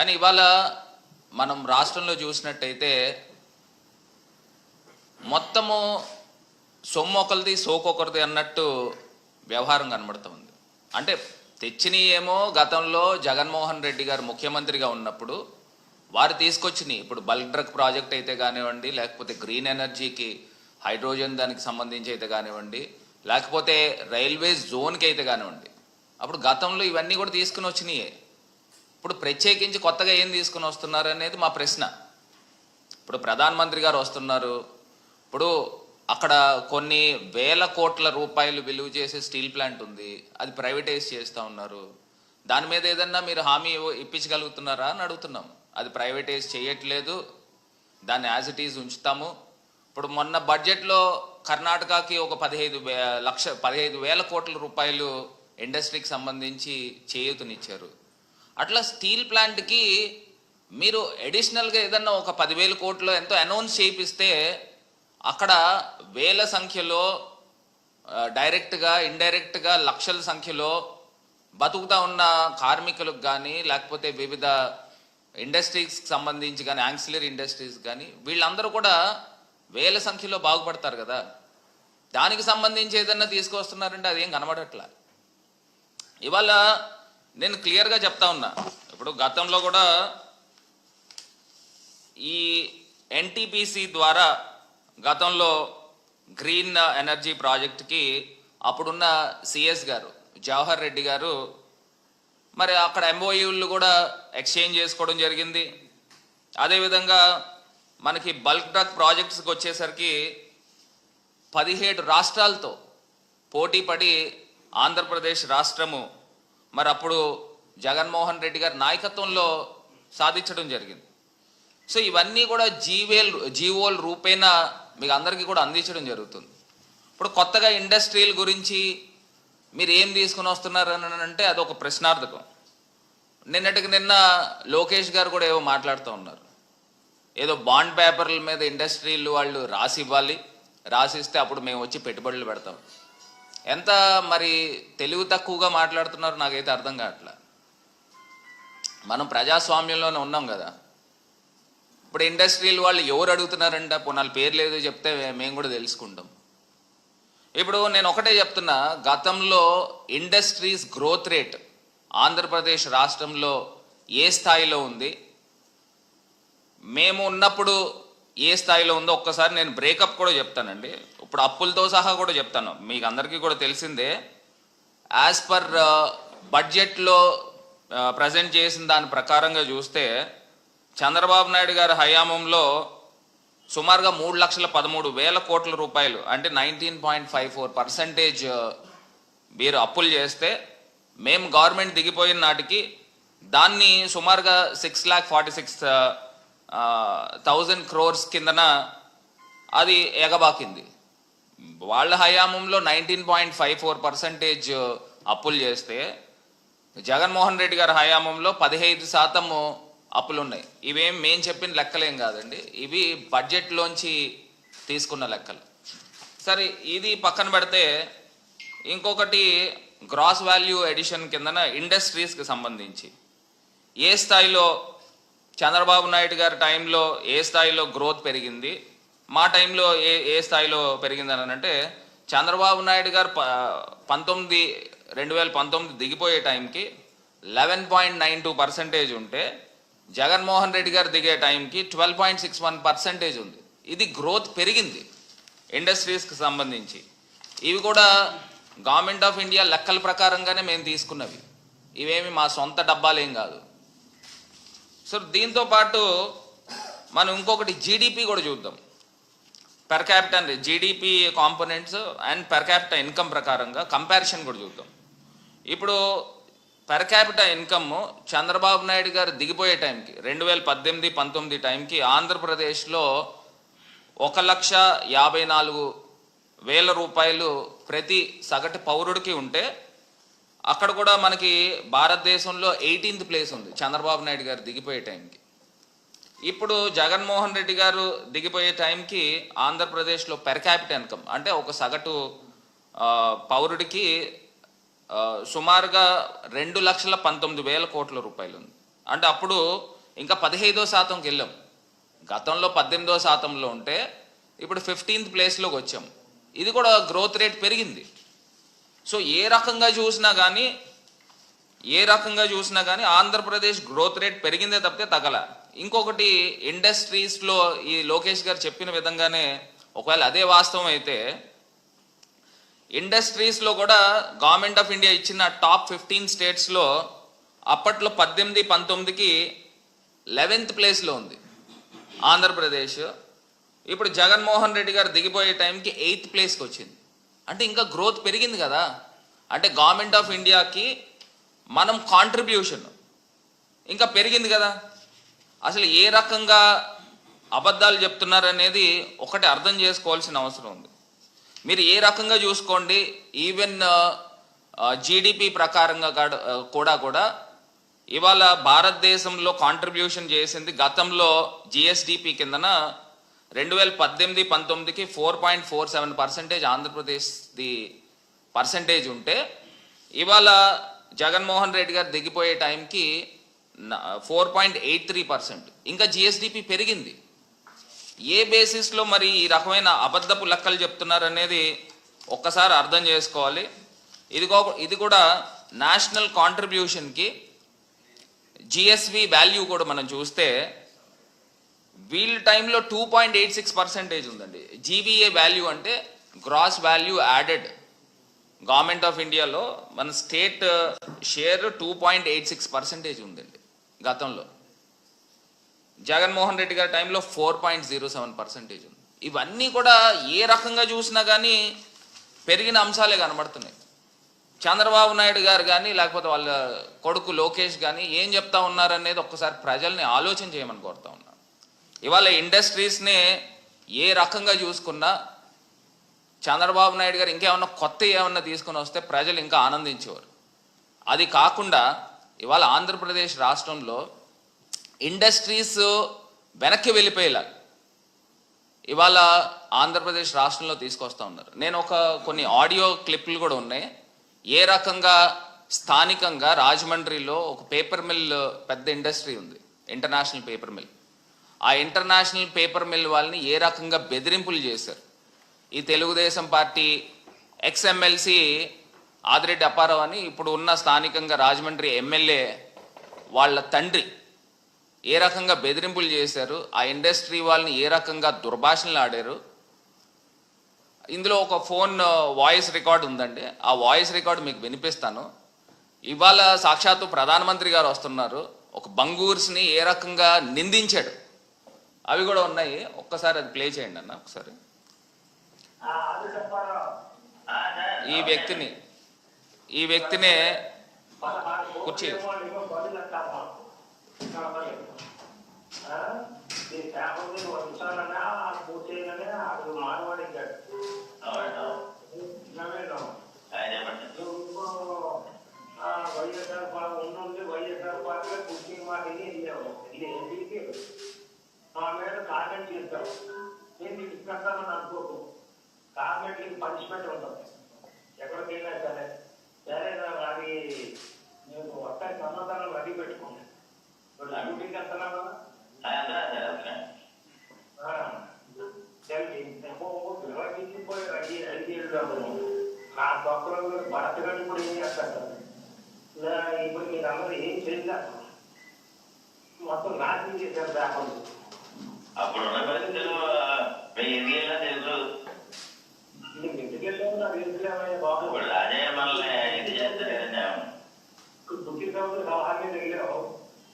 కానీ ఇవాళ మనం రాష్ట్రంలో చూసినట్టయితే మొత్తము సొమ్ము ఒకరిది సోకొకరిది అన్నట్టు వ్యవహారం కనబడుతూ ఉంది. అంటే తెచ్చినవి ఏమో గతంలో జగన్మోహన్ రెడ్డి గారు ముఖ్యమంత్రిగా ఉన్నప్పుడు వారు తీసుకొచ్చినాయి. ఇప్పుడు బల్క్ డ్రగ్ ప్రాజెక్ట్ అయితే కానివ్వండి లేకపోతే గ్రీన్ ఎనర్జీకి హైడ్రోజన్ దానికి సంబంధించి అయితే కానివ్వండి లేకపోతే రైల్వే జోన్కి అయితే కానివ్వండి. అప్పుడు గతంలో ఇవన్నీ కూడా తీసుకుని వచ్చినాయే. ఇప్పుడు ప్రత్యేకించి కొత్తగా ఏం తీసుకుని వస్తున్నారు అనేది మా ప్రశ్న. ఇప్పుడు ప్రధానమంత్రి గారు వస్తున్నారు. ఇప్పుడు అక్కడ కొన్ని వేల కోట్ల రూపాయలు విలువ చేసే స్టీల్ ప్లాంట్ ఉంది. అది ప్రైవేటైజ్ చేస్తూ ఉన్నారు. దాని మీద ఏదన్నా మీరు హామీ ఇప్పించగలుగుతున్నారా అని అడుగుతున్నాం. అది ప్రైవేటైజ్ చేయట్లేదు. దాన్ని యాజ్ ఇట్ ఈజ్ ఉంచుతాము. ఇప్పుడు మొన్న బడ్జెట్లో కర్ణాటకకి ఒక పదిహేదు వే లక్ష పదిహేదు వేల కోట్ల రూపాయలు ఇండస్ట్రీకి సంబంధించి చేయూతనిచ్చారు. అట్లా స్టీల్ ప్లాంట్కి మీరు అడిషనల్గా ఏదన్నా ఒక పదివేల కోట్లు ఎంతో అనౌన్స్ చేయిస్తే అక్కడ వేల సంఖ్యలో డైరెక్ట్గా ఇండైరెక్ట్గా లక్షల సంఖ్యలో బతుకుతా ఉన్న కార్మికులకు కానీ లేకపోతే వివిధ ఇండస్ట్రీస్కి సంబంధించి కానీ యాంక్సిలరీ ఇండస్ట్రీస్ కానీ వీళ్ళందరూ కూడా వేల సంఖ్యలో బాగుపడతారు కదా. దానికి సంబంధించి ఏదన్నా తీసుకొస్తున్నారంటే అదేం కనబడట్లా. ఇవాళ నేను క్లియర్గా చెప్తా ఉన్నా. ఇప్పుడు గతంలో కూడా ఈ ఎన్టీపీసీ ద్వారా గతంలో గ్రీన్ ఎనర్జీ ప్రాజెక్ట్కి అప్పుడున్న సిఎస్ గారు జవహర్ రెడ్డి గారు మరి అక్కడ ఎంఓయూలు కూడా ఎక్స్చేంజ్ చేసుకోవడం జరిగింది. అదేవిధంగా మనకి బల్క్ డ్రగ్ ప్రాజెక్ట్స్కి వచ్చేసరికి పదిహేడు రాష్ట్రాలతో పోటీ పడి ఆంధ్రప్రదేశ్ రాష్ట్రము మరి అప్పుడు జగన్మోహన్ రెడ్డి గారి నాయకత్వంలో సాధించడం జరిగింది. సో ఇవన్నీ కూడా జీవేల్ జీవోల్ రూపేణా మీకు అందరికీ కూడా అందించడం జరుగుతుంది. ఇప్పుడు కొత్తగా ఇండస్ట్రీల గురించి మీరు ఏం తీసుకుని వస్తున్నారు అని అంటే అది ఒక ప్రశ్నార్థకం. నిన్నటికి నిన్న లోకేష్ గారు కూడా ఏవో మాట్లాడుతూ ఉన్నారు. ఏదో బాండ్ పేపర్ల మీద ఇండస్ట్రీలు వాళ్ళు రాసి ఇవ్వాలి. రాసిస్తే అప్పుడు మేము వచ్చి పెట్టుబడులు పెడతాం. ఎంత మరి తెలివి తక్కువగా మాట్లాడుతున్నారు నాకైతే అర్థం కావట్లే. మనం ప్రజాస్వామ్యంలోనే ఉన్నాం కదా. ఇప్పుడు ఇండస్ట్రీలు వాళ్ళు ఎవరు అడుగుతున్నారంట? పునాలు పేరు లేదు చెప్తే మేము కూడా తెలుసుకుంటాం. ఇప్పుడు నేను ఒకటే చెప్తున్నా గతంలో ఇండస్ట్రీస్ గ్రోత్ రేట్ ఆంధ్రప్రదేశ్ రాష్ట్రంలో ఏ స్థాయిలో ఉంది? మేము ఉన్నప్పుడు ఏ స్థాయిలో ఉందో ఒక్కసారి నేను బ్రేకప్ కూడా చెప్తానండి. ఇప్పుడు అప్పులతో సహా కూడా చెప్తాను. మీకు అందరికీ కూడా తెలిసిందే యాజ్ పర్ బడ్జెట్లో ప్రజెంట్ చేసిన దాని ప్రకారంగా చూస్తే చంద్రబాబు నాయుడు గారి హయాంలో సుమారుగా మూడు లక్షల పదమూడు వేల కోట్ల రూపాయలు అంటే nineteen point five four percentage మీరు అప్పులు చేస్తే మేము గవర్నమెంట్ దిగిపోయిన నాటికి దాన్ని సుమారుగా six lakh forty six thousand crores కిందన అది ఎగబాకింది వాళ్ళ హయాంలో nineteen point five four percentage అప్పులు చేస్తే జగన్మోహన్ రెడ్డి గారి హయాంలో పదిహేను శాతము అప్పులు ఉన్నాయి ఇవేం మేము చెప్పిన లెక్కలేం కాదండి. ఇవి బడ్జెట్లోంచి తీసుకున్న లెక్కలు. సరే ఇది పక్కన పెడితే ఇంకొకటి గ్రాస్ వాల్యూ ఎడిషన్ కిందన ఇండస్ట్రీస్కి సంబంధించి ఏ స్థాయిలో చంద్రబాబు నాయుడు గారి టైంలో ఏ స్థాయిలో గ్రోత్ పెరిగింది? మా టైంలో ఏ ఏ స్థాయిలో పెరిగింది అని అంటే చంద్రబాబు నాయుడు గారు ప పంతొమ్మిది రెండు వేల పంతొమ్మిది దిగిపోయే టైంకి eleven point nine two percentage ఉంటే జగన్మోహన్ రెడ్డి గారు దిగే టైంకి twelve point six one percentage ఉంది. ఇది గ్రోత్ పెరిగింది ఇండస్ట్రీస్కి సంబంధించి. ఇవి కూడా గవర్నమెంట్ ఆఫ్ ఇండియా లెక్కల ప్రకారంగానే మేము తీసుకున్నవి. ఇవేమి మా సొంత డబ్బాలేం కాదు. సో దీంతో పాటు మనం ఇంకొకటి జీడిపి కూడా చూద్దాం. Per capital GDP components and per capital income ప్రకారంగా కంపారిజన్ కూడా చూద్దాం. ఇప్పుడు per capital income Chandrababu Naidu గారు దిగిపోయే టైంకి రెండు వేల పద్దెనిమిది పంతొమ్మిది టైంకి ఆంధ్రప్రదేశ్లో ఒక లక్ష యాభై నాలుగు వేల రూపాయలు ప్రతి సగటు పౌరుడికి ఉంటే అక్కడ కూడా మనకి భారతదేశంలో ఎయిటీన్త్ ప్లేస్ ఉంది. చంద్రబాబు నాయుడు గారు దిగిపోయే టైంకి. ఇప్పుడు జగన్మోహన్ రెడ్డి గారు దిగిపోయే టైంకి ఆంధ్రప్రదేశ్లో పెర్ క్యాపిటల్ ఇన్కమ్ అంటే ఒక సగటు పౌరుడికి సుమారుగా రెండు లక్షల పంతొమ్మిది వేల కోట్ల రూపాయలు ఉంది. అంటే అప్పుడు ఇంకా పదిహైదో శాతంకి వెళ్ళాం. గతంలో పద్దెనిమిదో శాతంలో ఉంటే ఇప్పుడు ఫిఫ్టీన్త్ ప్లేస్లోకి వచ్చాం. ఇది కూడా గ్రోత్ రేట్ పెరిగింది. సో ఏ రకంగా చూసినా కానీ ఏ రకంగా చూసినా కానీ ఆంధ్రప్రదేశ్ గ్రోత్ రేట్ పెరిగిందే తప్పితే తగల. ఇంకొకటి ఇండస్ట్రీస్లో ఈ లోకేష్ గారు చెప్పిన విధంగానే ఒకవేళ అదే వాస్తవం అయితే ఇండస్ట్రీస్లో కూడా గవర్నమెంట్ ఆఫ్ ఇండియా ఇచ్చిన టాప్ ఫిఫ్టీన్ స్టేట్స్లో అప్పట్లో పద్దెనిమిది పంతొమ్మిదికి లెవెన్త్ ప్లేస్లో ఉంది. ఆంధ్రప్రదేశ్. ఇప్పుడు జగన్మోహన్ రెడ్డి గారు దిగిపోయే టైంకి ఎయిత్ ప్లేస్కి వచ్చింది అంటే ఇంకా గ్రోత్ పెరిగింది కదా. అంటే గవర్నమెంట్ ఆఫ్ ఇండియాకి మనం కాంట్రిబ్యూషన్ ఇంకా పెరిగింది కదా. అసలు ఏ రకంగా అబద్ధాలు చెప్తున్నారనేది ఒకటి అర్థం చేసుకోవాల్సిన అవసరం ఉంది. మీరు ఏ రకంగా చూసుకోండి ఈవెన్ జీడిపి uh, ప్రకారంగా uh, కూడా కూడా ఇవాళ భారతదేశంలో కాంట్రిబ్యూషన్ చేసింది గతంలో జిఎస్డిపి కిందన రెండు వేల పద్దెనిమిది పంతొమ్మిదికి four point four seven percentage ఆంధ్రప్రదేశ్ది percentage ఉంటే ఇవాళ జగన్మోహన్ రెడ్డి గారు దిగిపోయే టైంకి four point eight three percent ఇంకా జిఎస్డిపి పెరిగింది. ఏ బేసిస్లో మరి ఈ రకమైన అబద్ధపు లెక్కలు చెప్తున్నారనేది ఒక్కసారి అర్థం చేసుకోవాలి. ఇదిగో ఇది కూడా నేషనల్ కాంట్రిబ్యూషన్కి జిఎస్వి వాల్యూ కూడా మనం చూస్తే వీళ్ళ టైంలో two point eight six percentage ఉందండి. జీవీఏ వాల్యూ అంటే gross value added government of ఇండియాలో మన state share two point eight six percentage ఉందండి గతంలో. జగన్మోహన్ రెడ్డి గారి టైంలో four point zero seven percentage ఉంది. ఇవన్నీ కూడా ఏ రకంగా చూసినా కానీ పెరిగిన అంశాలే కనబడుతున్నాయి. చంద్రబాబు నాయుడు గారు కానీ లేకపోతే వాళ్ళ కొడుకు లోకేష్ కానీ ఏం చెప్తా ఉన్నారనేది ఒక్కసారి ప్రజల్ని ఆలోచన చేయమని కోరుతా ఉన్నాను ఇవాళ ఇండస్ట్రీస్ని ఏ రకంగా చూసుకున్నా చంద్రబాబు నాయుడు గారు ఇంకేమన్నా కొత్త ఏమన్నా తీసుకుని వస్తే ప్రజలు ఇంకా ఆనందించేవారు. అది కాకుండా ఇవాళ ఆంధ్రప్రదేశ్ రాష్ట్రంలో ఇండస్ట్రీస్ వెనక్కి వెళ్ళిపోయేలా ఇవాళ ఆంధ్రప్రదేశ్ రాష్ట్రంలో తీసుకొస్తూ ఉన్నారు. నేను ఒక కొన్ని ఆడియో క్లిప్లు కూడా ఉన్నాయి. ఏ రకంగా స్థానికంగా రాజమండ్రిలో ఒక పేపర్ మిల్ పెద్ద ఇండస్ట్రీ ఉంది. International paper mill. ఆ ఇంటర్నేషనల్ పేపర్ మిల్ వాళ్ళని ఏ రకంగా బెదిరింపులు చేశారు? ఈ Telugudesam party ex MLC Adireddy Apparao అని ఇప్పుడు ఉన్న స్థానికంగా రాజమండ్రి ఎమ్మెల్యే వాళ్ళ తండ్రి ఏ రకంగా బెదిరింపులు చేశారు? ఆ ఇండస్ట్రీ వాళ్ళని ఏ రకంగా దుర్భాషణలు ఆడారు? ఇందులో ఒక ఫోన్ వాయిస్ రికార్డ్ ఉందండి. ఆ వాయిస్ రికార్డు మీకు వినిపిస్తాను. ఇవాళ సాక్షాత్తు ప్రధానమంత్రి గారు వస్తున్నారు. ఒక బంగూర్స్ని ఏ రకంగా నిందించాడు? అవి కూడా ఉన్నాయి. ఒక్కసారి అది ప్లే చేయండి అన్న ఒకసారి. ఈ వ్యక్తిని ఈ వ్యక్తినే కుర్చీ. మానవాడి కామెంట్కి పనిష్మెంట్ ఉంటుంది ఎక్కడికి వెళ్ళినా సరే సరే నా అది నేను వస్తాయి సమాధానం రెడీ పెట్టుకోండి ఇప్పుడు డ్యూటీకి వెళ్తున్నావా పోయి రెడీ రెడీ వెళ్దాము నా పక్కన భరత్ గారు ఇప్పుడు ఏం చేస్తారు ఇలా ఇప్పుడు మీరు అందరూ ఏం చేయలేదు మొత్తం నాశనం చేశారు రాకుండా అప్పుడున్న పరిస్థితులు వెయ్యి ఏళ్ళ తెలుసు నీకు ఇంటికి వెళ్ళాము నాకు ఎందుకులేమయ్యా బాబు ఇప్పుడు అదే మనల్ని ఇది చేస్తారు కదండి బుద్ధి సముద్రం సలహాన్ని వెళ్ళావు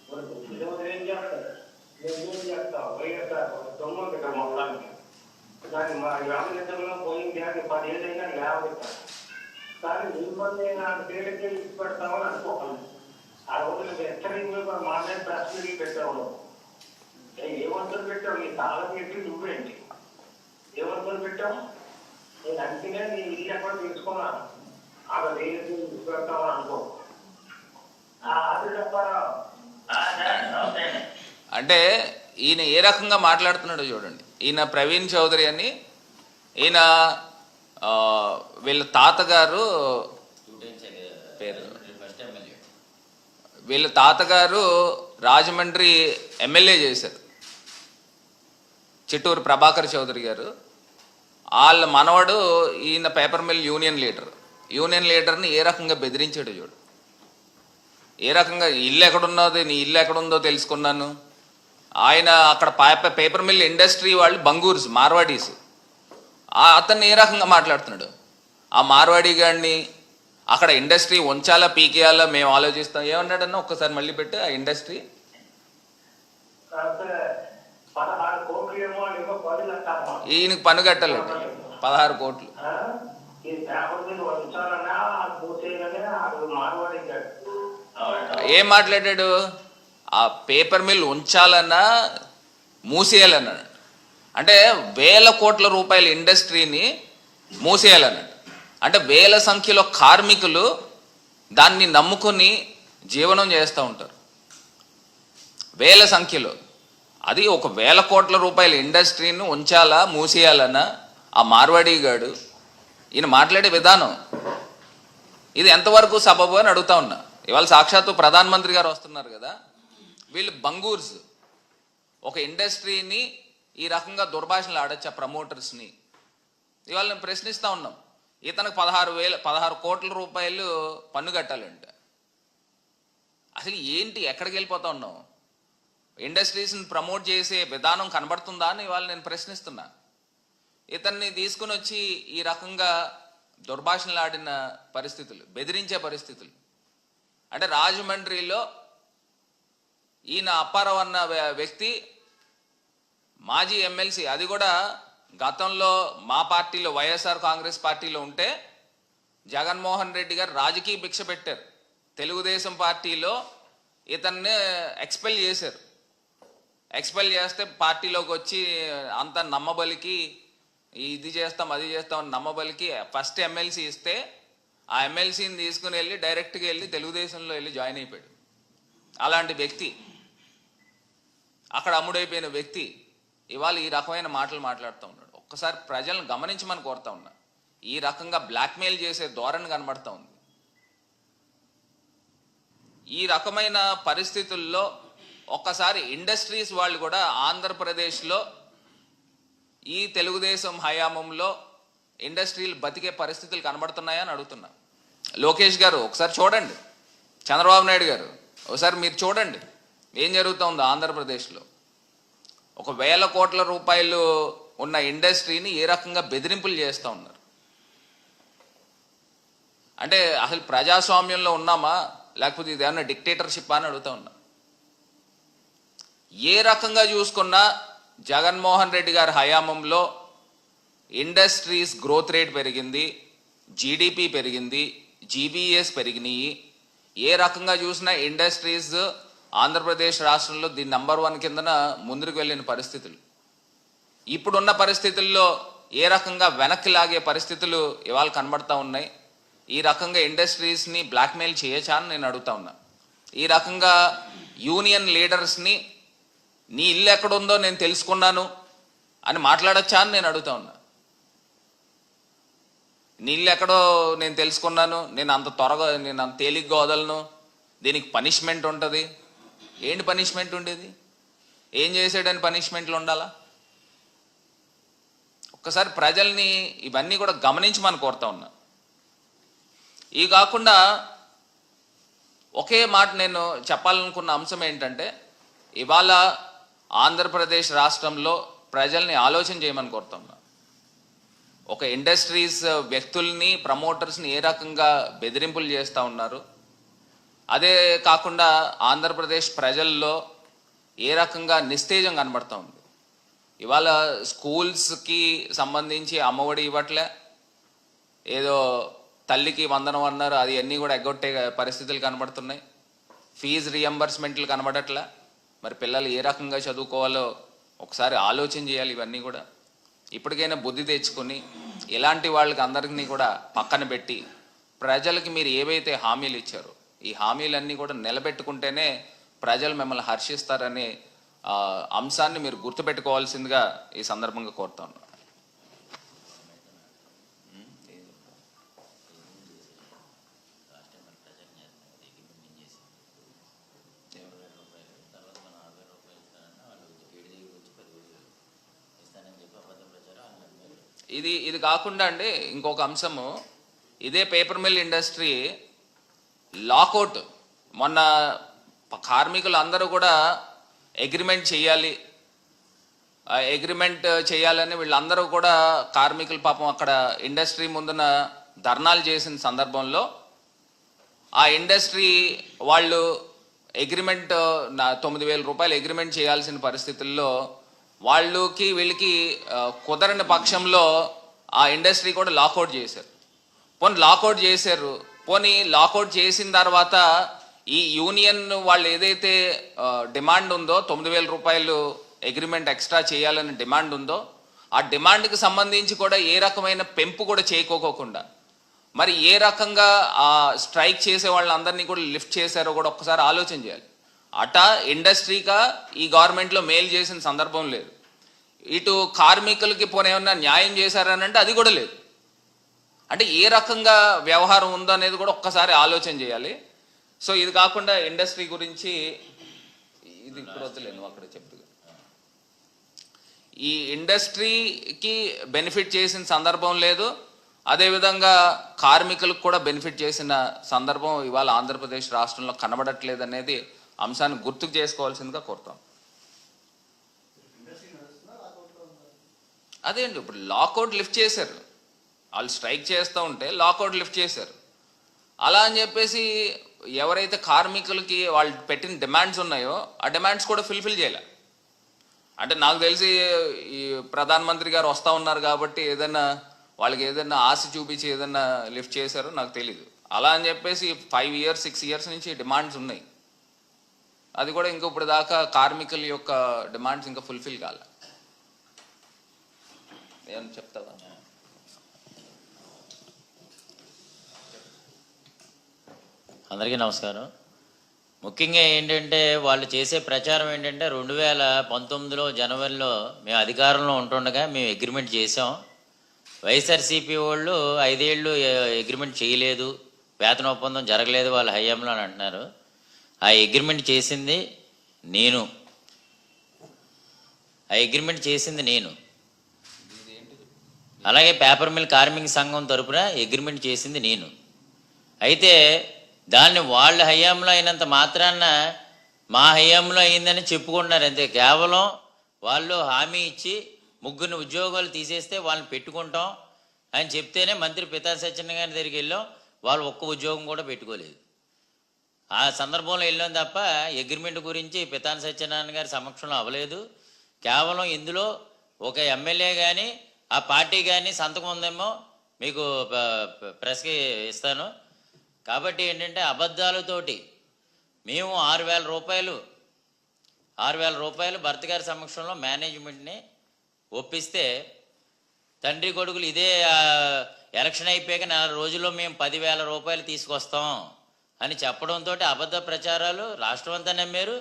మరి బుద్ధి సముద్రం ఏం చేస్తాడు నువ్వేం చేస్తావు వైఎస్ఆర్ దొంగ ఉంది ఇక్కడ మొత్తానికి దాన్ని మా యాభై పోయింది అది పదిహేనైనా యాభై కానీ నీ పని నాకు తేలికే ఇచ్చి పెడతామని అనుకోకండి ఆ రోజు నువ్వు హెచ్చరిక మీద మా మీద ప్రశ్నలు పెట్టావు ఏమంటారు పెట్టావు నీ తాళ పెట్టి నువ్వేంటి ఏమంటారు పెట్టావు నేను అందుకనే నీ ఇల్లు ఎక్కడ తీసుకున్నాను. ఆమె వేరే పెడతామని అనుకో. అంటే ఈయన ఏ రకంగా మాట్లాడుతున్నాడో చూడండి. ఈయన ప్రవీణ్ చౌదరి అని ఈయన ఆ, వీళ్ళ తాతగారు పేరు. వీళ్ళ తాతగారు రాజమండ్రి ఎమ్మెల్యే చేశారు. చిట్టూరు ప్రభాకర్ చౌదరి గారు. వాళ్ళ మనవడు ఈయన paper mill union leader. Union లీడర్ని ఏ రకంగా బెదిరించాడు చూడు. ఏ రకంగా ఇల్లు ఎక్కడున్నది నీ ఇల్లు ఎక్కడుందో తెలుసుకున్నాను. ఆయన అక్కడ పేపర్ పేపర్ మిల్ ఇండస్ట్రీ వాళ్ళు బంగూర్స్ మార్వాడీస్. అతన్ని ఏ రకంగా మాట్లాడుతున్నాడు? ఆ మార్వాడి గాడిని అక్కడ ఇండస్ట్రీ ఉంచాలా పీకేయాలా మేము ఆలోచిస్తాం. ఏమన్నాడన్నా ఒక్కసారి మళ్ళీ పెట్టి ఆ ఇండస్ట్రీ. ఈయనకి పన్ను కట్టాలండి పదహారు కోట్లు. ఏం మాట్లాడాడు? ఆ పేపర్ మిల్ ఉంచాలన్నా మూసేయాలన్నాడు. అంటే వేల కోట్ల రూపాయల ఇండస్ట్రీని మూసేయాలన్నాడు. అంటే వేల సంఖ్యలో కార్మికులు దాన్ని నమ్ముకొని జీవనం చేస్తూ ఉంటారు. వేల సంఖ్యలో. అది ఒక వేల కోట్ల రూపాయల ఇండస్ట్రీని ఉంచాలా మూసేయాలన్నా ఆ మార్వాడీగాడు ఈయన మాట్లాడే విధానం ఇది ఎంతవరకు సబబు అని అడుగుతా ఉన్నా. ఇవాళ సాక్షాత్తు ప్రధానమంత్రి గారు వస్తున్నారు కదా వీళ్ళు బంగూర్స్. ఒక ఇండస్ట్రీని ఈ రకంగా దుర్భాషలు ఆడొచ్చు ఆ ప్రమోటర్స్ని. ఇవాళ నేను ప్రశ్నిస్తా ఉన్నాం ఇతనికి పదహారు వేల పదహారు కోట్ల రూపాయలు పన్ను కట్టాలంట. అసలు ఏంటి ఎక్కడికి వెళ్ళిపోతా ఉన్నాం? ఇండస్ట్రీస్ని ప్రమోట్ చేసే విధానం కనబడుతుందా అని ఇవాళ నేను ప్రశ్నిస్తున్నా. ఇతన్ని తీసుకుని వచ్చి ఈ రకంగా దుర్భాషణలాడిన పరిస్థితులు బెదిరించే పరిస్థితులు. అంటే రాజమండ్రిలో ఈయన అప్పారావు అన్న వ్య- వ్యక్తి మాజీ ఎమ్మెల్సీ అది కూడా గతంలో మా పార్టీలో వైఎస్ఆర్ కాంగ్రెస్ పార్టీలో ఉంటే జగన్మోహన్ రెడ్డి గారు రాజకీయ భిక్ష పెట్టారు. తెలుగుదేశం పార్టీలో ఇతన్ని ఎక్స్పెల్ చేశారు. ఎక్స్పెల్ చేస్తే పార్టీలోకి వచ్చి అంత నమ్మబలికి ఇది చేస్తాం అది చేస్తాం అని నమ్మబలికి ఫస్ట్ ఎమ్మెల్సీ ఇస్తే ఆ ఎమ్మెల్సీని తీసుకుని వెళ్ళి డైరెక్ట్గా వెళ్ళి తెలుగుదేశంలో వెళ్ళి జాయిన్ అయిపోయాడు. అలాంటి వ్యక్తి అక్కడ అమ్ముడైపోయిన వ్యక్తి ఇవాళ ఈ రకమైన మాటలు మాట్లాడుతూ ఉన్నాడు. ఒక్కసారి ప్రజలను గమనించమని కోరుతా ఉన్నా. ఈ రకంగా బ్లాక్మెయిల్ చేసే ధోరణి కనబడతా ఉంది. ఈ రకమైన పరిస్థితుల్లో ఒక్కసారి ఇండస్ట్రీస్ వాళ్ళు కూడా ఆంధ్రప్రదేశ్లో ఈ తెలుగుదేశం హయామంలో ఇండస్ట్రీలు బతికే పరిస్థితులు కనబడుతున్నాయా అని అడుగుతున్నా. లోకేష్ గారు ఒకసారి చూడండి. చంద్రబాబు నాయుడు గారు ఒకసారి మీరు చూడండి. ఏం జరుగుతుందో ఆంధ్రప్రదేశ్లో? ఒక వేల కోట్ల రూపాయలు ఉన్న ఇండస్ట్రీని ఏ రకంగా బెదిరింపులు చేస్తూ ఉన్నారు? అంటే అసలు ప్రజాస్వామ్యంలో ఉన్నామా? లేకపోతే ఇది ఏమన్నా డిక్టేటర్షిప్ అని అడుగుతా ఉన్నా. ఏ రకంగా చూసుకున్నా జగన్మోహన్ రెడ్డి గారి హయామంలో ఇండస్ట్రీస్ గ్రోత్ రేట్ పెరిగింది జీడిపి పెరిగింది జీబీఎస్ పెరిగినాయి. ఏ రకంగా చూసినా ఇండస్ట్రీస్ ఆంధ్రప్రదేశ్ రాష్ట్రంలో ది నంబర్ వన్ కిందన ముందుకు వెళ్ళిన పరిస్థితులు. ఇప్పుడున్న పరిస్థితుల్లో ఏ రకంగా వెనక్కి లాగే పరిస్థితులు ఇవాళ కనబడతా ఉన్నాయి. ఈ రకంగా ఇండస్ట్రీస్ని బ్లాక్మెయిల్ చేయొచ్చా అని నేను అడుగుతా ఉన్నా. ఈ రకంగా యూనియన్ లీడర్స్ని నీ ఇల్లు ఎక్కడుందో నేను తెలుసుకున్నాను అని మాట్లాడచ్చా అని నేను అడుగుతా ఉన్నా. నీ ఇల్లు ఎక్కడో నేను తెలుసుకున్నాను నేను అంత త్వరగా నేను అంత తేలిగ్గా వదలను దీనికి పనిష్మెంట్ ఉంటుంది. ఏంటి పనిష్మెంట్ ఉండేది? ఏం చేసాడని పనిష్మెంట్లు ఉండాలా? ఒక్కసారి ప్రజల్ని ఇవన్నీ కూడా గమనించమని కోరుతా ఉన్నా. ఇవి కాకుండా ఒకే మాట నేను చెప్పాలనుకున్న అంశం ఏంటంటే ఇవాళ ఆంధ్రప్రదేశ్ రాష్ట్రంలో ప్రజల్ని ఆలోచన చేయమని కోరుతున్నా ఒక ఇండస్ట్రీస్ వ్యక్తుల్ని ప్రమోటర్స్ని ఏ రకంగా బెదిరింపులు చేస్తూ ఉన్నారు? అదే కాకుండా ఆంధ్రప్రదేశ్ ప్రజల్లో ఏ రకంగా నిస్తేజం కనబడుతూ ఉంది? ఇవాళ స్కూల్స్కి సంబంధించి అమ్మఒడి ఇవ్వట్లే? ఏదో తల్లికి వందనం అన్నారు అది అన్నీ కూడా ఎగ్గొట్టే పరిస్థితులు కనబడుతున్నాయి. ఫీజు రియంబర్స్మెంట్లు కనబడట్లే? మరి పిల్లలు ఏ రకంగా చదువుకోవాలో ఒకసారి ఆలోచన చేయాలి ఇవన్నీ కూడా. ఇప్పటికైనా బుద్ధి తెచ్చుకొని ఇలాంటి వాళ్ళకి అందరినీ కూడా పక్కన పెట్టి ప్రజలకి మీరు ఏవైతే హామీలు ఇచ్చారో ఈ హామీలన్నీ కూడా నిలబెట్టుకుంటేనే ప్రజలు మిమ్మల్ని హర్షిస్తారనే అంశాన్ని మీరు గుర్తుపెట్టుకోవాల్సిందిగా ఈ సందర్భంగా కోరుతాను ఇది ఇది కాకుండా అండి ఇంకొక అంశము. ఇదే పేపర్ మిల్ ఇండస్ట్రీ లాకౌట్ మొన్న కార్మికులు అందరూ కూడా అగ్రిమెంట్ చేయాలి. అగ్రిమెంట్ చేయాలని వీళ్ళందరూ కూడా కార్మికులు పాపం అక్కడ ఇండస్ట్రీ ముందున ధర్నాలు చేసిన సందర్భంలో ఆ ఇండస్ట్రీ వాళ్ళు అగ్రిమెంట్ నా తొమ్మిది వేల రూపాయలు అగ్రిమెంట్ చేయాల్సిన పరిస్థితుల్లో వాళ్ళకి వీళ్ళకి కుదరని పక్షంలో ఆ ఇండస్ట్రీ కూడా లాకౌట్ చేశారు. పోనీ లాకౌట్ చేశారు. పోనీ లాకౌట్ చేసిన తర్వాత ఈ యూనియన్ వాళ్ళు ఏదైతే డిమాండ్ ఉందో తొమ్మిది వేల రూపాయలు అగ్రిమెంట్ ఎక్స్ట్రా చేయాలని డిమాండ్ ఉందో ఆ డిమాండ్కి సంబంధించి కూడా ఏ రకమైన పెంపు కూడా చేయకోకోకుండా మరి ఏ రకంగా ఆ స్ట్రైక్ చేసే వాళ్ళందరినీ కూడా లిఫ్ట్ చేశారో కూడా ఒక్కసారి ఆలోచన చేయాలి. అట ఇండస్ట్రీగా ఈ గవర్నమెంట్లో మేలు చేసిన సందర్భం లేదు. ఇటు కార్మికులకి పోనీ ఏమన్నా న్యాయం చేశారనంటే అది కూడా లేదు. అంటే ఏ రకంగా వ్యవహారం ఉందో అనేది కూడా ఒక్కసారి ఆలోచన చేయాలి. సో ఇది కాకుండా ఇండస్ట్రీ గురించి ఇది ఇప్పుడు వద్దులేను అక్కడ చెప్తూ ఈ ఇండస్ట్రీకి బెనిఫిట్ చేసిన సందర్భం లేదు. అదేవిధంగా కార్మికులకు కూడా బెనిఫిట్ చేసిన సందర్భం ఇవాళ ఆంధ్రప్రదేశ్ రాష్ట్రంలో కనబడట్లేదు అనేది అంశాన్ని గుర్తుకు చేసుకోవాల్సిందిగా కోరుతాం. అదే అండి ఇప్పుడు లాకౌట్ లిఫ్ట్ చేశారు. వాళ్ళు స్ట్రైక్ చేస్తూ ఉంటే లాకౌట్ లిఫ్ట్ చేశారు. అలా అని చెప్పేసి ఎవరైతే కార్మికులకి వాళ్ళు పెట్టిన డిమాండ్స్ ఉన్నాయో ఆ డిమాండ్స్ కూడా ఫుల్ఫిల్ చేయలే. అంటే నాకు తెలిసి ఈ ప్రధానమంత్రి గారు వస్తూ ఉన్నారు కాబట్టి ఏదైనా వాళ్ళకి ఏదైనా ఆశ చూపించి ఏదైనా లిఫ్ట్ చేశారో నాకు తెలియదు అలా అని చెప్పేసి ఫైవ్ ఇయర్స్ సిక్స్ ఇయర్స్ నుంచి డిమాండ్స్ ఉన్నాయి. అది కూడా ఇంకా ఇప్పుడు దాకా కార్మికుల యొక్క డిమాండ్స్ ఇంకా ఫుల్ఫిల్ కాలే. ఏమని చెప్తావా? అందరికీ నమస్కారం. ముఖ్యంగా ఏంటంటే వాళ్ళు చేసే ప్రచారం ఏంటంటే రెండు వేల పంతొమ్మిదిలో జనవరిలో మేము అధికారంలో ఉంటుండగా మేము అగ్రిమెంట్ చేసాం వైఎస్ఆర్సీపీ వాళ్ళు ఐదేళ్ళు అగ్రిమెంట్ చేయలేదు. వేతన ఒప్పందం జరగలేదు వాళ్ళ హయాంలో అని అంటున్నారు. ఆ అగ్రిమెంట్ చేసింది నేను. ఆ అగ్రిమెంట్ చేసింది నేను. అలాగే పేపర్ మిల్ కార్మిక సంఘం తరపున అగ్రిమెంట్ చేసింది నేను. అయితే దాన్ని వాళ్ళ హయాంలో అయినంత మాత్రాన మా హయాంలో అయిందని చెప్పుకుంటున్నారు అంతే కేవలం వాళ్ళు హామీ ఇచ్చి ముగ్గురిని ఉద్యోగాలు తీసేస్తే వాళ్ళని పెట్టుకుంటాం అని చెప్తేనే మంత్రి పితా సత్యనారాయణ గారి దగ్గరికి వెళ్ళాం. వాళ్ళు ఒక్క ఉద్యోగం కూడా పెట్టుకోలేదు. ఆ సందర్భంలో వెళ్ళాం తప్ప అగ్రిమెంట్ గురించి పితాన్ సత్యనారాయణ గారి సమక్షంలో అవ్వలేదు. కేవలం ఇందులో ఒక ఎమ్మెల్యే కానీ ఆ పార్టీ కానీ సంతకం ఉందేమో మీకు ప్రెస్కి ఇస్తాను. కాబట్టి ఏంటంటే అబద్ధాలతోటి మేము ఆరు వేల రూపాయలు ఆరు వేల రూపాయలు భర్త గారి సమక్షంలో మేనేజ్మెంట్ని ఒప్పిస్తే తండ్రి కొడుకులు ఇదే ఎలక్షన్ అయిపోయాక నెల రోజుల్లో మేము పదివేల రూపాయలు తీసుకొస్తాం అని చెప్పడంతో అబద్ధ ప్రచారాలు రాష్ట్రం అంతా నమ్మారు.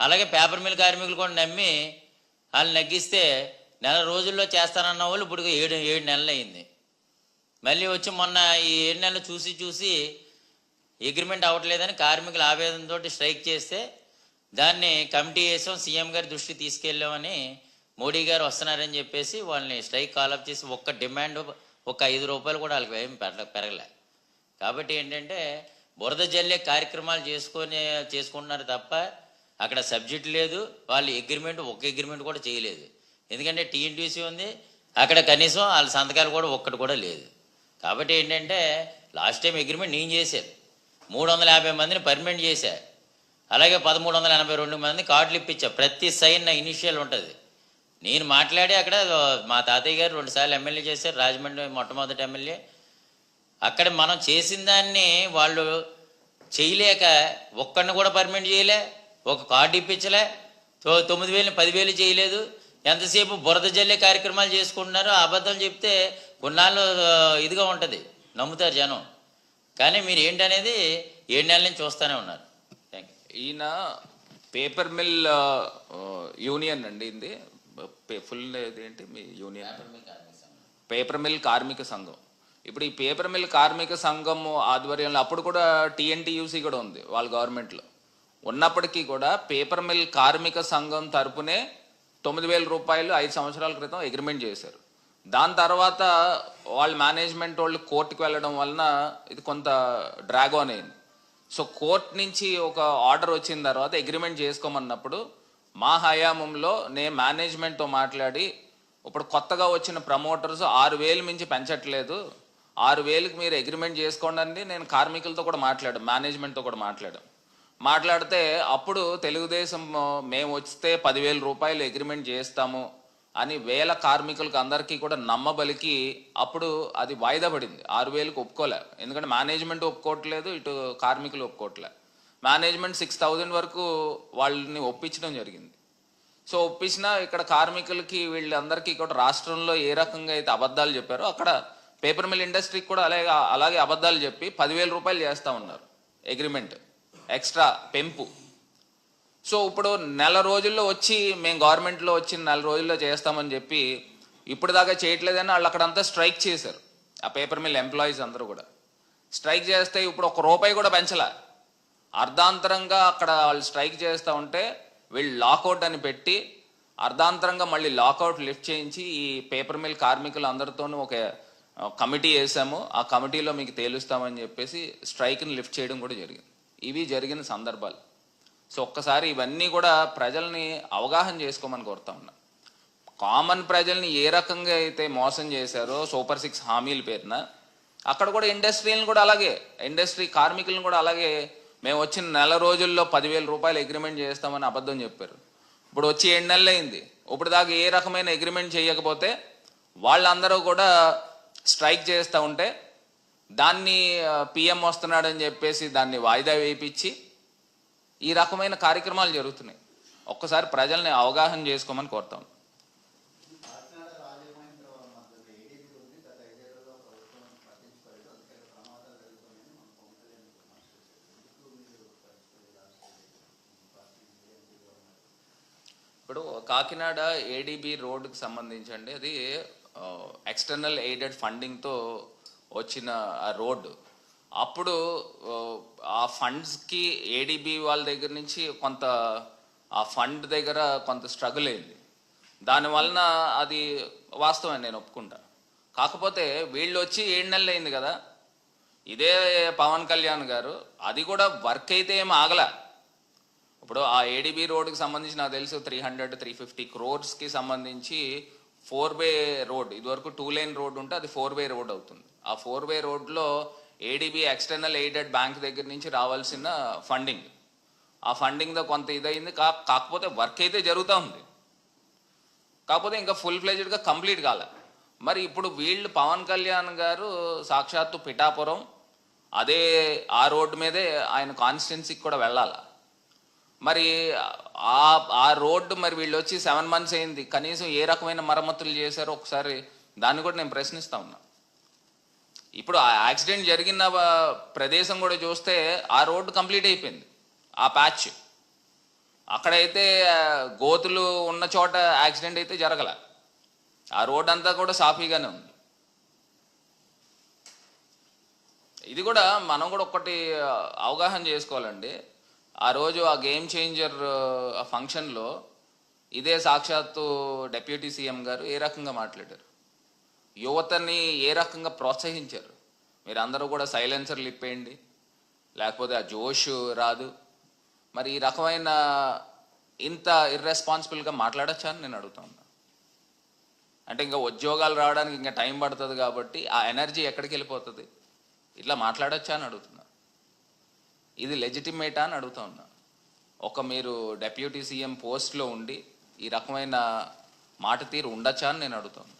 అలాగే పేపర్ మిల్ కార్మికులు కూడా నమ్మి వాళ్ళు నగ్గిస్తే నెల రోజుల్లో చేస్తానన్న వాళ్ళు ఇప్పుడు ఏడు ఏడు నెలలు అయింది. మళ్ళీ వచ్చి మొన్న ఈ ఏడు నెలలు చూసి చూసి అగ్రిమెంట్ అవ్వట్లేదని కార్మికుల ఆవేదనతో స్ట్రైక్ చేస్తే దాన్ని కమిటీ వేసాం సీఎం గారి దృష్టికి తీసుకెళ్ళామని మోడీ గారు వస్తున్నారని చెప్పేసి వాళ్ళని స్ట్రైక్ కాలప్ చేసి ఒక్క డిమాండ్ ఒక ఐదు రూపాయలు కూడా వాళ్ళకి ఏం పెరగ పెరగలే. కాబట్టి ఏంటంటే బురద జల్లే కార్యక్రమాలు చేసుకొని చేసుకుంటున్నారు తప్ప అక్కడ సబ్జెక్ట్ లేదు. వాళ్ళు అగ్రిమెంట్ ఒక అగ్రిమెంట్ కూడా చేయలేదు. ఎందుకంటే టీఎన్టీసీ ఉంది అక్కడ కనీసం వాళ్ళ సంతకాలు కూడా ఒక్కటి కూడా లేదు. కాబట్టి ఏంటంటే లాస్ట్ టైం అగ్రిమెంట్ నేను చేశాను. మూడు వందల యాభై మందిని పర్మనెంట్ చేశా. అలాగే పదమూడు వందల ఎనభై రెండు మంది కార్డులు ఇప్పించా. ప్రతి సైన్ నా ఇనిషియల్ ఉంటుంది. నేను మాట్లాడి అక్కడ మా తాతయ్య గారు రెండుసార్లు ఎమ్మెల్యే చేశారు రాజమండ్రి మొట్టమొదటి ఎమ్మెల్యే. అక్కడ మనం చేసిన దాన్ని వాళ్ళు చేయలేక ఒక్కడిని కూడా పర్మనెంట్ చేయలే ఒక కార్డు ఇప్పించలే తొ- తొమ్మిది వేలు పదివేలు చేయలేదు. ఎంతసేపు బురద జల్లే కార్యక్రమాలు చేసుకుంటున్నారు అబద్ధం చెప్తే కొన్నాళ్ళు ఇదిగా ఉంటుంది. నమ్ముతారు జనం. కానీ మీరు ఏంటనేది ఏడు నెలల నుంచి చూస్తూనే ఉన్నారు. థ్యాంక్ యూ ఈయన పేపర్ మిల్ యూనియన్ అండి ఇది. ఫుల్ ఏంటి మీ యూనియన్ పేపర్ మిల్ కార్మిక సంఘం. ఇప్పుడు ఈ పేపర్ మిల్ కార్మిక సంఘం ఆధ్వర్యంలో అప్పుడు కూడా టీఎన్టీయూసీ కూడా ఉంది వాళ్ళ గవర్నమెంట్లో. ఉన్నప్పటికీ కూడా పేపర్ మిల్ కార్మిక సంఘం తరపునే తొమ్మిది వేల రూపాయలు ఐదు సంవత్సరాల క్రితం అగ్రిమెంట్ చేశారు. దాని తర్వాత వాళ్ళ మేనేజ్మెంట్ వాళ్ళు కోర్టుకు వెళ్ళడం వలన ఇది కొంత డ్రాగ్ ఆన్ అయింది. సో కోర్ట్ నుంచి ఒక ఆర్డర్ వచ్చిన తర్వాత అగ్రిమెంట్ చేసుకోమన్నప్పుడు మా హయాంలో నేను మేనేజ్మెంట్తో మాట్లాడి ఇప్పుడు కొత్తగా వచ్చిన ప్రమోటర్స్ ఆరు వేలు మించి పెంచట్లేదు. ఆరు వేలకు మీరు అగ్రిమెంట్ చేసుకోండి నేను కార్మికులతో కూడా మాట్లాడాం మేనేజ్మెంట్తో కూడా మాట్లాడాం మాట్లాడితే అప్పుడు తెలుగుదేశం మేము వస్తే పదివేల రూపాయలు అగ్రిమెంట్ చేస్తాము అని వేల కార్మికులకు అందరికీ కూడా నమ్మబలికి అప్పుడు అది వాయిదా పడింది. ఆరు వేలకు ఒప్పుకోలే. ఎందుకంటే మేనేజ్మెంట్ ఒప్పుకోవట్లేదు ఇటు కార్మికులు ఒప్పుకోవట్లే. మేనేజ్మెంట్ సిక్స్ థౌజండ్ వరకు వాళ్ళని ఒప్పించడం జరిగింది. సో ఒప్పించినా ఇక్కడ కార్మికులకి వీళ్ళందరికీ కూడా రాష్ట్రంలో ఏ రకంగా అయితే అబద్ధాలు చెప్పారో అక్కడ పేపర్ మిల్ ఇండస్ట్రీకి కూడా అలాగే అలాగే అబద్ధాలు చెప్పి పదివేల రూపాయలు చేస్తా ఉన్నారు అగ్రిమెంట్. ఎక్స్ట్రా పెంపు. సో ఇప్పుడు నెల రోజుల్లో వచ్చి మేము గవర్నమెంట్లో వచ్చి నెల రోజుల్లో చేస్తామని చెప్పి ఇప్పుడు దాకా చేయట్లేదని వాళ్ళు అక్కడంతా స్ట్రైక్ చేశారు. ఆ పేపర్ మిల్ ఎంప్లాయీస్ అందరూ కూడా. స్ట్రైక్ చేస్తే ఇప్పుడు ఒక రూపాయి కూడా పెంచలే. అర్ధాంతరంగా అక్కడ వాళ్ళు స్ట్రైక్ చేస్తూ ఉంటే వీళ్ళు లాకౌట్ అని పెట్టి అర్ధాంతరంగా మళ్ళీ లాకౌట్ లిఫ్ట్ చేయించి ఈ పేపర్ మిల్ కార్మికులు అందరితోనూ ఒక కమిటీ వేసాము. ఆ కమిటీలో మీకు తేలుస్తామని చెప్పేసి స్ట్రైక్ని లిఫ్ట్ చేయడం కూడా జరిగింది. ఇవి జరిగిన సందర్భాలు. సో ఒక్కసారి ఇవన్నీ కూడా ప్రజల్ని అవగాహన చేసుకోమని కోరుతా ఉన్నా. కామన్ ప్రజల్ని ఏ రకంగా అయితే మోసం చేశారో సూపర్ సిక్స్ హామీల పేరున అక్కడ కూడా ఇండస్ట్రీలను కూడా అలాగే ఇండస్ట్రీ కార్మికులను కూడా అలాగే మేము వచ్చిన నెల రోజుల్లో పదివేల రూపాయలు అగ్రిమెంట్ చేస్తామని అబద్ధం చెప్పారు. ఇప్పుడు వచ్చి ఏడు నెలలు అయింది. ఇప్పుడు దాకా ఏ రకమైన అగ్రిమెంట్ చేయకపోతే వాళ్ళందరూ కూడా స్ట్రైక్ చేస్తూ ఉంటే దాన్ని పిఎం వస్తున్నాడని చెప్పేసి దాన్ని వాయిదా వేయించి ఈ రకమైన కార్యక్రమాలు జరుగుతున్నాయి. ఒక్కసారి ప్రజల్ని అవగాహన చేసుకోమని కోరుతాం. ఇప్పుడు కాకినాడ ఏడీబీ రోడ్డుకి సంబంధించండి. అది ఎక్స్టర్నల్ ఎయిడెడ్ ఫండింగ్తో వచ్చిన ఆ రోడ్డు అప్పుడు ఆ, ఫండ్స్కి ఏడిబి వాళ్ళ దగ్గర నుంచి కొంత ఆ ఫండ్ దగ్గర కొంత స్ట్రగుల్ అయింది. దానివలన అది వాస్తవం నేను ఒప్పుకుంటా. కాకపోతే వీళ్ళు వచ్చి ఏడు నెలలు అయింది కదా ఇదే పవన్ కళ్యాణ్ గారు అది కూడా వర్క్ అయితే ఏం ఆగలా. ఇప్పుడు ఆ ఏడిబి రోడ్కి సంబంధించి నాకు తెలుసు త్రీ హండ్రెడ్ త్రీ ఫిఫ్టీ క్రోర్స్కి సంబంధించి ఫోర్ వే రోడ్ ఇదివరకు టూ లైన్ రోడ్ ఉంటే అది ఫోర్ వే రోడ్ అవుతుంది. ఆ ఫోర్ వే రోడ్లో ఏడీబీ ఎక్స్టర్నల్ ఎయిడెడ్ బ్యాంక్ దగ్గర నుంచి రావాల్సిన ఫండింగ్ ఆ ఫండింగ్తో కొంత ఇదైంది కా కాకపోతే వర్క్ అయితే జరుగుతూ ఉంది. కాకపోతే ఇంకా ఫుల్ ఫ్లెజ్డ్గా కంప్లీట్ కాలే. మరి ఇప్పుడు వీళ్ళు పవన్ కళ్యాణ్ గారు సాక్షాత్తు పిఠాపురం అదే ఆ రోడ్డు మీదే ఆయన కాన్స్టిట్యున్సీకి కూడా వెళ్ళాలా? మరి ఆ ఆ రోడ్డు మరి వీళ్ళు వచ్చి సెవెన్ మంత్స్ అయింది. కనీసం ఏ రకమైన మరమ్మతులు చేశారో ఒకసారి దాన్ని కూడా నేను ప్రశ్నిస్తా ఉన్నా. ఇప్పుడు ఆ యాక్సిడెంట్ జరిగిన ప్రదేశం కూడా చూస్తే ఆ రోడ్డు కంప్లీట్ అయిపోయింది. ఆ ప్యాచ్ అక్కడైతే గోతులు ఉన్న చోట యాక్సిడెంట్ అయితే జరగల. ఆ రోడ్ అంతా కూడా సాఫీగానే ఉంది. ఇది కూడా మనం కూడా ఒకటి అవగాహన చేసుకోవాలండి. ఆ రోజు ఆ గేమ్ చేంజర్ ఆ ఫంక్షన్లో ఇదే సాక్షాత్తు డెప్యూటీ సీఎం గారు ఏ రకంగా మాట్లాడారు? యువతని ఏ రకంగా ప్రోత్సహించారు? మీరు అందరూ కూడా సైలెన్సర్లు ఇప్పేయండి లేకపోతే ఆ జోష్ రాదు. మరి ఈ రకమైన ఇంత ఇర్రెస్పాన్సిబుల్గా మాట్లాడచ్చా అని నేను అడుగుతా ఉన్నా. అంటే ఇంకా ఉద్యోగాలు రావడానికి ఇంకా టైం పడుతుంది కాబట్టి ఆ ఎనర్జీ ఎక్కడికి వెళ్ళిపోతుంది? ఇట్లా మాట్లాడచ్చా అని అడుగుతున్నా. ఇది లెజిటిమేటా అని అడుగుతా ఉన్నా. ఒక మీరు డెప్యూటీ సీఎం పోస్ట్లో ఉండి ఈ రకమైన మాట తీరు ఉండొచ్చా అని నేను అడుగుతాను